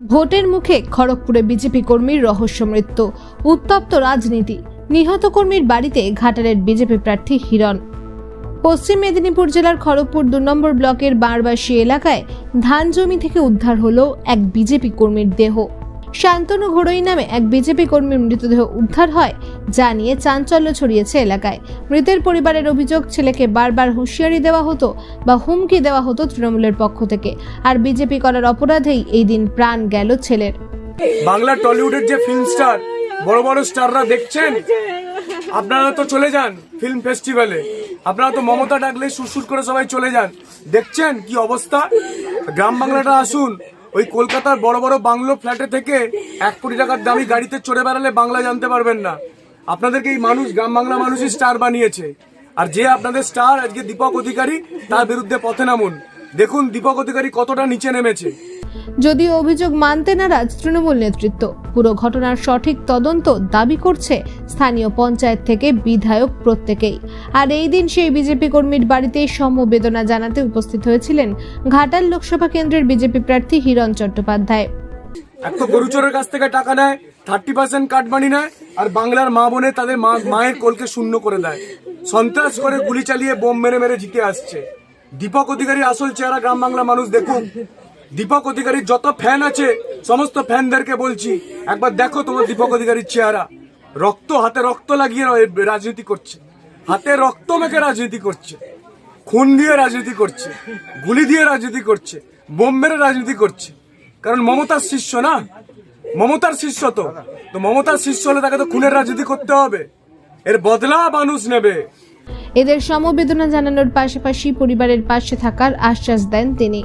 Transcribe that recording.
ভোটের মুখে খড়গপুরে বিজেপি কর্মীর রহস্য মৃত্যু। উত্তপ্ত রাজনীতি। নিহত কর্মীর বাড়িতে ঘাটালের বিজেপি প্রার্থী হিরণ। পশ্চিম মেদিনীপুর জেলার খড়গপুর দু নম্বর ব্লকের বারবাসী এলাকায় ধান জমি থেকে উদ্ধার হলো এক বিজেপি কর্মীর দেহ। শান্তনু ঘোড়ই নামে এক বিজেপি কর্মীর মৃতদেহ উদ্ধার হয়, যা নিয়ে চাঞ্চল্য ছড়িয়েছে এলাকায়। মৃতের পরিবারের অভিযোগ, ছেলেকে বারবার হুঁশিয়ারি দেওয়া হতো বা হুমকি দেওয়া হতো তৃণমূলের পক্ষ থেকে, আর বিজেপি করার অপরাধেই এই দিন প্রাণ গেল ছেলের। বাংলা টলিউডের যে ফিল্ম স্টার বড় বড় স্টাররা দেখছেন? আপনারা তো চলে যান ফিল্ম ফেস্টিভ্যালে আপনারা তো মমতা ডাকলে সুরসুর করে সবাই চলে যান। দেখছেন কি অবস্থা? গ্রাম বাংলাটা আসুন ওই কলকাতার বড় বড় বাংলো ফ্ল্যাটে থেকে এক কোটি টাকার দামি গাড়িতে চড়ে বেড়ালে বাংলা জানতে পারবেন না। আপনাদেরকে এই মানুষ, গ্রাম বাংলা মানুষই স্টার বানিয়েছে। আর যে আপনাদের স্টার আজকে দীপক অধিকারী, তার বিরুদ্ধে পথে নামুন। দেখুন দীপক অধিকারী কতটা নিচে নেমেছে। যদিও অভিযোগ মানতে নারাজ তৃণমূল নেতৃত্ব। পুরো ঘটনার সঠিক তদন্ত দাবি করছে স্থানীয় পঞ্চায়েত থেকে বিধায়ক প্রত্যেকেই। আর এই দিন সেই বিজেপি কর্মীর বাড়িতে সমবেদনা জানাতে উপস্থিত হয়েছিলেন ঘাটাল লোকসভা কেন্দ্রের বিজেপি প্রার্থী হিরণ চট্টোপাধ্যায়। এক তো গরুচোরের কাছ থেকে টাকা নেয় থার্টি পার্সেন্ট কাটমানি নেয়, আর বাংলার মা বোনে তাদের মা মায়ের কোলকে শূন্য করে দেয়। সন্ত্রাস করে গুলি চালিয়ে বোম মেরে মেরে জিতে আসছে। দীপক অধিকারী আসল চেহারা গ্রাম বাংলা মানুষ দেখুন। দীপক অধিকারীর যত ফ্যান আছে, সমস্ত ফ্যানদেরকে বলছি, একবার দেখো তোমার দীপক অধিকারীর চেহারা। রক্ত, হাতে রক্ত লাগিয়ে রাজনীতি করছে। হাতে রক্ত মেখে রাজনীতি করছে। খুন দিয়ে রাজনীতি করছে। গুলি দিয়ে রাজনীতি করছে। বোম মেরে রাজনীতি করছে। কারণ মমতার শিষ্য না? মমতার শিষ্য তো। তো মমতার শিষ্য হলে তাকে তো খুনের রাজনীতি করতে হবে। এর বদলা মানুষ নেবে। এদের সমবেদনা জানানোর পাশাপাশি পরিবারের পাশে থাকার আশ্বাস দেন তিনি।